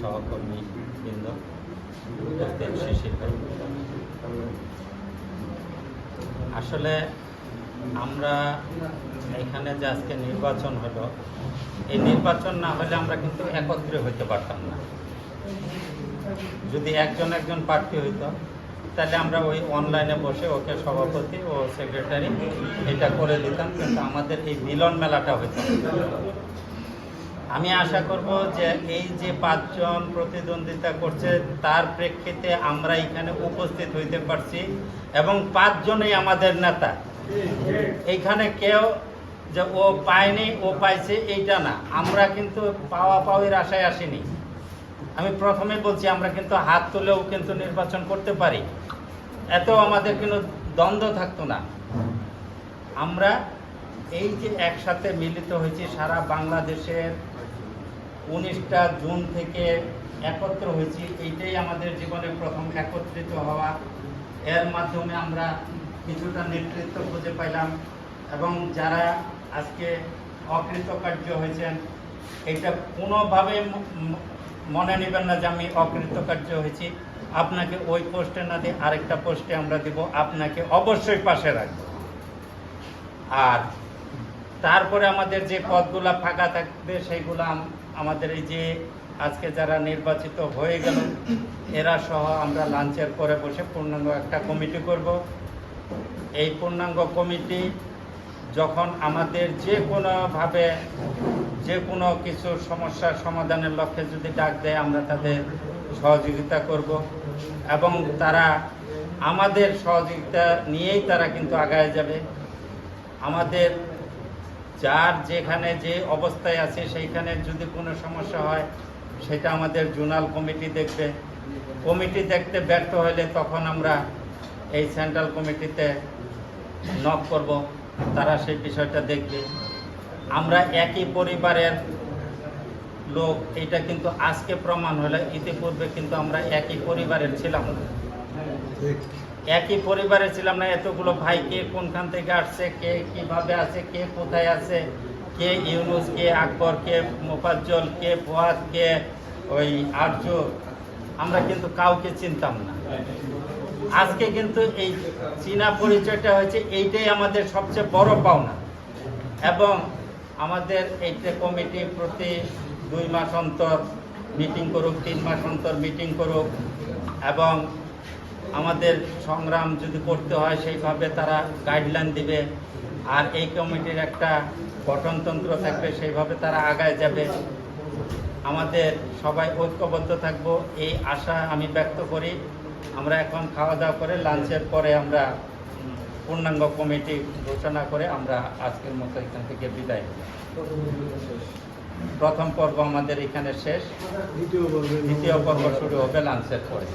সহকর্মী বৃন্দ উপস্থিত শিশির আসলে আমরা এখানে যে আজকে নির্বাচন হলো, এই নির্বাচন না হলে আমরা কিন্তু একত্রে হইতে পারতাম না যদি একজন একজন প্রার্থী হইতো, তাহলে আমরা ওই অনলাইনে বসে ওকে সভাপতি ও সেক্রেটারি এটা করে দিতাম, কিন্তু আমাদের এই মিলন মেলাটা হইতো। আমি আশা করব যে এই যে পাঁচজন প্রতিদ্বন্দ্বিতা করছে, তার প্রেক্ষিতে আমরা এখানে উপস্থিত হইতে পারছি এবং পাঁচজনই আমাদের নেতা। এইখানে কেউ যে ও পায়নি, ও পাইছে, এইটা না। আমরা কিন্তু পাওয়া পাওয়ির আশায় আসিনি। আমি প্রথমে বলছি, আমরা কিন্তু হাত তুলেও কিন্তু নির্বাচন করতে পারি। এত আমাদের কিন্তু দ্বন্দ্ব থাকতো না। আমরা এই যে একসাথে মিলিত হয়েছি, সারা বাংলাদেশের উনিশটা জুন থেকে একত্র হয়েছি। এইটাই আমাদের জীবনে প্রথম একত্রিত হওয়া। এর মাধ্যমে আমরা কিছুটা নেতৃত্ব খুঁজে পাইলাম এবং যারা আজকে অকৃতকার্য হয়েছেন, এটা কোনোভাবে মনে নেবেন না যে আমি অকৃতকার্য হয়েছি। আপনাকে ওই পোস্টে না দিয়ে আরেকটা পোস্টে আমরা দিব। আপনাকে অবশ্যই পাশে রাখব। আর তারপরে আমাদের যে পদগুলা ফাঁকা থাকবে, সেইগুলো আমাদের এই যে আজকে যারা নির্বাচিত হয়ে গেল, এরা সহ আমরা লাঞ্চের পরে বসে পূর্ণাঙ্গ একটা কমিটি করব। এই পূর্ণাঙ্গ কমিটি যখন আমাদের যে কোনোভাবে যে কোনো কিছু সমস্যার সমাধানের লক্ষ্যে যদি ডাক দেয়, আমরা তাদের সহযোগিতা করব এবং তারা আমাদের সহযোগিতা নিয়েই তারা কিন্তু আগায় যাবে। আমাদের যার যেখানে যে অবস্থায় আছে, সেইখানে যদি কোনো সমস্যা হয়, সেটা আমাদের জোনাল কমিটি দেখবে। কমিটি দেখতে ব্যর্থ হলে তখন আমরা এই সেন্ট্রাল কমিটিতে নক করব, তারা সেই বিষয়টা দেখবে। আমরা একই পরিবারের লোক, এটা কিন্তু আজকে প্রমাণ হলে, ইতিপূর্বে কিন্তু আমরা একই পরিবারের ছিলাম। একই পরিবারে ছিলাম না, এতগুলো ভাই কে কোনখান থেকে আসছে, কে কীভাবে আছে, কে কোথায় আছে, কে ইউনুস, কে আকবর, কে মোফাজ্জল, কে ফুয়াদ, কে ওই আর্য আমরা কিন্তু কাউকে চিনতাম না। আজকে কিন্তু এই চীনা পরিচয়টা হয়েছে, এইটাই আমাদের সবচেয়ে বড় পাওনা। এবং আমাদের এইটা কমিটি প্রতি দুই মাস অন্তর মিটিং করুক, তিন মাস অন্তর মিটিং করুক, এবং আমাদের সংগ্রাম যদি করতে হয়, সেইভাবে তারা গাইডলাইন দিবে। আর এই কমিটির একটা গঠনতন্ত্র থাকবে, সেইভাবে তারা আগায় যাবে। আমাদের সবাই ঐক্যবদ্ধ থাকব, এই আশা আমি ব্যক্ত করি। আমরা এখন খাওয়া দাওয়া করে লাঞ্চের পরে আমরা পূর্ণাঙ্গ কমিটি ঘোষণা করে আমরা আজকের মতো এখান থেকে বিদায় প্রথম পর্ব আমাদের এখানে শেষ। দ্বিতীয় পর্বে দ্বিতীয় পর্ব শুরু হবে লাঞ্চের পরে।